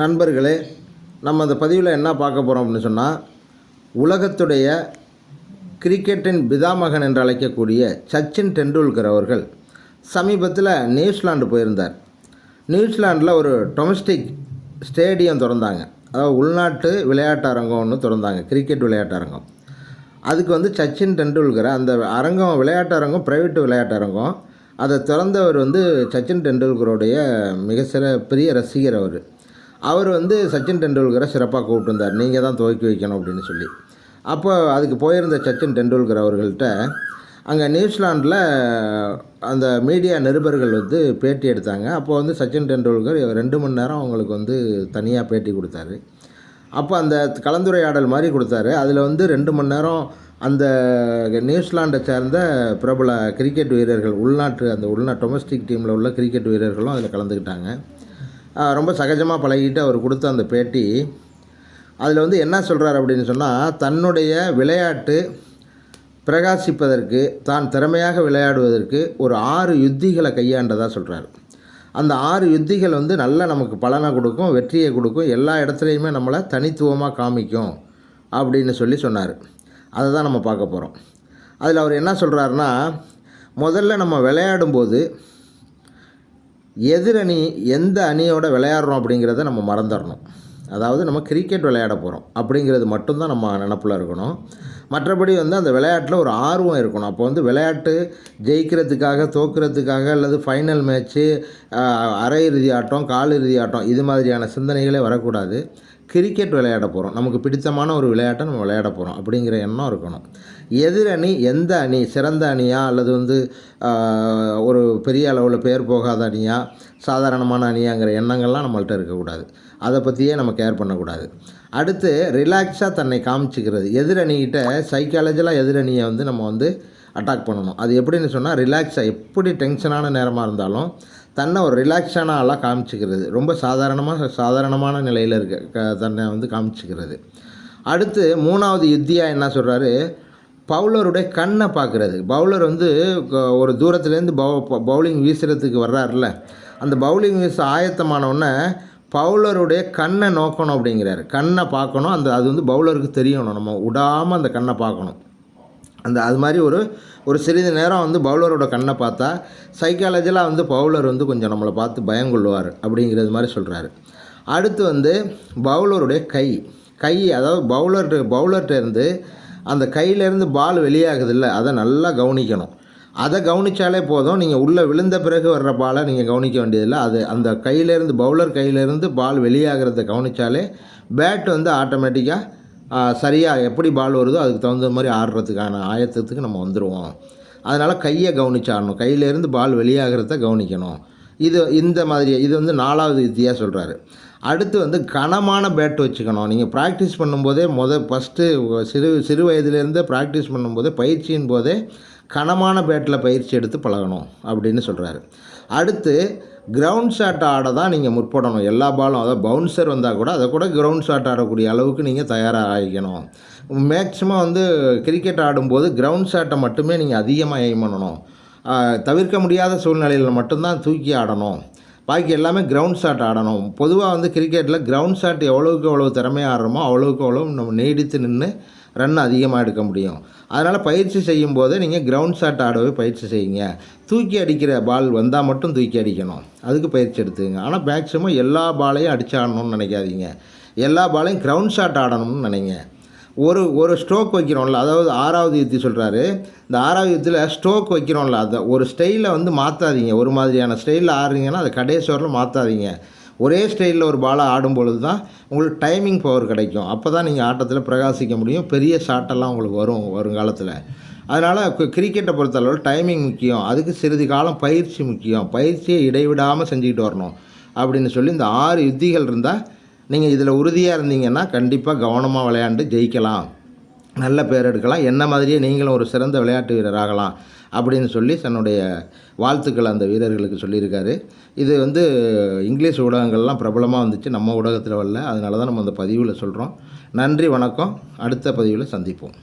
நண்பர்களே நம்ம அந்த பதிவில் என்ன பார்க்க போகிறோம் அப்படின்னு சொன்னால் உலகத்துடைய கிரிக்கெட்டின் பிதாமகன் என்று அழைக்கக்கூடிய சச்சின் டெண்டுல்கர் அவர்கள் சமீபத்தில் நியூசிலாண்டு போயிருந்தார். நியூசிலாண்டில் ஒரு டொமஸ்டிக் ஸ்டேடியம் திறந்தாங்க. அதாவது உள்நாட்டு விளையாட்டு அரங்கம் ஒன்று திறந்தாங்க கிரிக்கெட் விளையாட்டு அரங்கம். அதுக்கு வந்து சச்சின் டெண்டுல்கர் அந்த அரங்கம் விளையாட்டு அரங்கம் ப்ரைவேட் விளையாட்டு அரங்கம் அதை திறந்தவர் வந்து சச்சின் டெண்டுல்கருடைய மிக சிற பெரிய ரசிகர் அவர். அவர் வந்து சச்சின் டெண்டுல்கரை சிறப்பாக கூப்பிட்டுருந்தார். நீங்கள் தான் துவக்கி வைக்கணும் அப்படின்னு சொல்லி. அப்போ அதுக்கு போயிருந்த சச்சின் டெண்டுல்கர் அவர்கள்ட்ட அங்கே நியூசிலாண்டில் அந்த மீடியா நிருபர்கள் வந்து பேட்டி எடுத்தாங்க. அப்போ வந்து சச்சின் டெண்டுல்கர் ரெண்டு மணி நேரம் அவங்களுக்கு வந்து தனியாக பேட்டி கொடுத்தாரு. அப்போ அந்த கலந்துரையாடல் மாதிரி கொடுத்தாரு. அதில் வந்து ரெண்டு மணி நேரம் அந்த நியூசிலாண்டை சேர்ந்த பிரபல கிரிக்கெட் வீரர்கள் உள்நாட்டு அந்த உள்நாட்டு டொமஸ்டிக் டீமில் உள்ள கிரிக்கெட் வீரர்களும் அதில் கலந்துக்கிட்டாங்க. ரொம்ப சகஜமாக பழகிட்டு அவர் கொடுத்த அந்த பேட்டி. அதில் வந்து என்ன சொல்கிறார் அப்படின்னு சொன்னால் தன்னுடைய விளையாட்டு பிரகாசிப்பதற்கு தான் திறமையாக விளையாடுவதற்கு ஒரு ஆறு யுத்திகளை கையாண்டதாக சொல்கிறார் அந்த ஆறு யுத்திகள் வந்து நல்ல நமக்கு பலனை கொடுக்கும் வெற்றியை கொடுக்கும் எல்லா இடத்துலையுமே நம்மளை தனித்துவமாக காமிக்கும் அப்படின்னு சொல்லி சொன்னார். அதை தான் நம்ம பார்க்க போகிறோம் அதில் அவர் என்ன சொல்கிறாருன்னா முதல்ல நம்ம விளையாடும்போது எதிரணி எந்த அணியோட விளையாடுறோம் அப்படிங்கிறத நம்ம மறந்துடணும். அதாவது நம்ம கிரிக்கெட் விளையாட போகிறோம் அப்படிங்கிறது மட்டும்தான் நம்ம நினப்பில் இருக்கணும். மற்றபடி வந்து அந்த விளையாட்டில் ஒரு ஆர்வம் இருக்கணும். அப்போ வந்து விளையாட்டு ஜெயிக்கிறதுக்காக தோக்கிறதுக்காக அல்லது ஃபைனல் மேட்ச்சு அரையிறுதி ஆட்டம் காலிறுதி ஆட்டம் இது மாதிரியான சிந்தனைகளே வரக்கூடாது. கிரிக்கெட் விளையாட போகிறோம் நமக்கு பிடித்தமான ஒரு விளையாட்டை நம்ம விளையாட போகிறோம் அப்படிங்கிற எண்ணம் இருக்கணும். எதிரணி எந்த அணி சிறந்த அணியா அல்லது வந்து ஒரு பெரிய அளவில் பேர் போகாத அணியா சாதாரணமான அணியாங்கிற எண்ணங்கள்லாம் நம்மள்கிட்ட இருக்கக்கூடாது. அதை பற்றியே நம்ம கேர் பண்ணக்கூடாது. அடுத்து ரிலாக்ஸாக தன்னை காமிச்சிக்கிறது. எதிரணிகிட்ட சைக்காலஜிலாம் எதிரணியை வந்து நம்ம வந்து அட்டாக் பண்ணணும். அது எப்படின்னு சொன்னால் ரிலாக்ஸாக எப்படி டென்ஷனான நேரமாக இருந்தாலும் தன்னை ஒரு ரிலாக்ஸான ஆளாக காமிச்சிக்கிறது. ரொம்ப சாதாரணமாக சாதாரணமான நிலையில் இருக்க க- தன்னை வந்து காமிச்சிக்கிறது. அடுத்து மூணாவது யுத்தியா என்ன சொல்கிறாரு பவுலருடைய கண்ணை பார்க்குறது. பவுலர் வந்து ஒரு தூரத்துலேருந்து பவு பவுலிங் வீசுறதுக்கு வர்றாருல அந்த பவுலிங் வீச ஆயத்தமானவுடனே பவுலருடைய கண்ணை நோக்கணும் அப்படிங்கிறாரு. கண்ணை பார்க்கணும். அந்த அது வந்து பவுலருக்கு தெரியணும். நம்ம விடாமல் அந்த கண்ணை பார்க்கணும். அந்த அது மாதிரி ஒரு ஒரு சிறிது நேரம் வந்து பவுலரோட கண்ணை பார்த்தா சைக்காலஜியில் வந்து பவுலர் வந்து கொஞ்சம் நம்மளை பார்த்து பயங்கொள்ளுவார் அப்படிங்கிறது மாதிரி சொல்கிறாரு அடுத்து வந்து பவுலருடைய கை. கை அதாவது பவுலர் பவுலர்கிட்டருந்து அந்த கையிலேருந்து பால் வெளியாகுதுல்ல அதை நல்லா கவனிக்கணும். அதை கவனித்தாலே போதும். நீங்கள் உள்ளே விழுந்த பிறகு வர்ற பாலை நீங்கள் கவனிக்க வேண்டியதில்லை அது அந்த கையிலேருந்து பவுலர் கையிலேருந்து பால் வெளியாகிறத கவனித்தாலே பேட் வந்து ஆட்டோமேட்டிக்காக சரியாக எப்படி பால் வருதோ அதுக்கு தகுந்த மாதிரி ஆடுறதுக்கான ஆயத்தத்துக்கு நம்ம வந்துடுவோம் அதனால் கையை கவனிச்சு ஆடணும் கையிலேருந்து பால் வெளியாகிறத கவனிக்கணும். இது இந்த மாதிரி இது வந்து நாலாவது வித்தியாக சொல்கிறாரு அடுத்து வந்து கனமான பேட் வச்சுக்கணும். நீங்கள் ப்ராக்டிஸ் பண்ணும்போதே முத ஃபஸ்ட்டு சிறு சிறு வயதுலேருந்தே ப்ராக்டிஸ் பண்ணும்போதே பயிற்சியின் போதே கனமான பேட்டில் பயிற்சி எடுத்து பழகணும் அப்படின்னு சொல்கிறாரு அடுத்து கிரவுண்ட் ஷாட் ஆட தான் நீங்கள் முற்படணும். எல்லா பாலும் அதாவது பவுன்சர் வந்தால் கூட அதை கூட கிரவுண்ட் ஷாட் ஆடக்கூடிய அளவுக்கு நீங்கள் தயாராக ஆகிக்கணும் மேக்ஸிமம் வந்து கிரிக்கெட் ஆடும்போது கிரவுண்ட் ஷாட்டை மட்டுமே நீங்கள் அதிகமாக எய்ம் பண்ணணும். தவிர்க்க முடியாத சூழ்நிலையில் மட்டும்தான் தூக்கி ஆடணும். பாக்கி எல்லாமே கிரவுண்ட் ஷாட் ஆடணும். பொதுவாக வந்து கிரிக்கெட்டில் கிரவுண்ட் ஷாட் எவ்வளோக்கு எவ்வளோ திறமையாக ஆடுறோமோ அவ்வளோக்கு அவ்வளோ நம்ம நீடித்து நின்று ரன் அதிகமாக எடுக்க முடியும். அதனால் பயிற்சி செய்யும் போது நீங்கள் கிரவுண்ட் ஷாட் ஆடவே பயிற்சி செய்யுங்க. தூக்கி அடிக்கிற பால் வந்தால் மட்டும் தூக்கி அடிக்கணும். அதுக்கு பயிற்சி எடுத்துங்க ஆனால் மேக்ஸிமம் எல்லா பாலையும் அடிச்சு ஆடணும்னு நினைக்காதீங்க. எல்லா பாலையும் கிரவுண்ட் ஷாட் ஆடணும்னு நினைங்க. ஒரு ஒரு ஸ்ட்ரோக் வைக்கிறோம்ல அதாவது ஆறாவது யுத்தி சொல்கிறாரு இந்த ஆறாவது யுத்தியில் ஸ்ட்ரோக் வைக்கிறோம்ல அதை ஒரு ஸ்டைலை வந்து மாற்றாதீங்க ஒரு மாதிரியான ஸ்டைலில் ஆடுறீங்கன்னா அதை கடைசி வரலும் மாற்றாதீங்க ஒரே ஸ்டைலில் ஒரு பாலை ஆடும் பொழுது தான் உங்களுக்கு டைமிங் பவர் கிடைக்கும். அப்போ தான் நீங்கள் ஆட்டத்தில் பிரகாசிக்க முடியும். பெரிய ஷாட்டெல்லாம் உங்களுக்கு வரும் வருங்காலத்தில் அதனால் கிரிக்கெட்டை பொறுத்தளவு டைமிங் முக்கியம். அதுக்கு சிறிது காலம் பயிற்சி முக்கியம். பயிற்சியை இடைவிடாமல் செஞ்சுக்கிட்டு வரணும் அப்படின்னு சொல்லி இந்த ஆறு யுத்திகள் இருந்தால் நீங்கள் இதில் உறுதியாக இருந்தீங்கன்னா கண்டிப்பாக கவனமாக விளையாண்டு ஜெயிக்கலாம். நல்ல பேர் எடுக்கலாம். என்ன மாதிரியே நீங்களும் ஒரு சிறந்த விளையாட்டு வீரர் ஆகலாம் அப்படின்னு சொல்லி தன்னுடைய வாழ்த்துக்கள் அந்த வீரர்களுக்கு சொல்லியிருக்காரு. இது வந்து இங்கிலீஷ் ஊடகங்கள்லாம் பிரபலமாக வந்துச்சு. நம்ம ஊடகத்தில் வரல. அதனால தான் நம்ம அந்த பதிவில் சொல்கிறோம் நன்றி வணக்கம். அடுத்த பதிவில் சந்திப்போம்.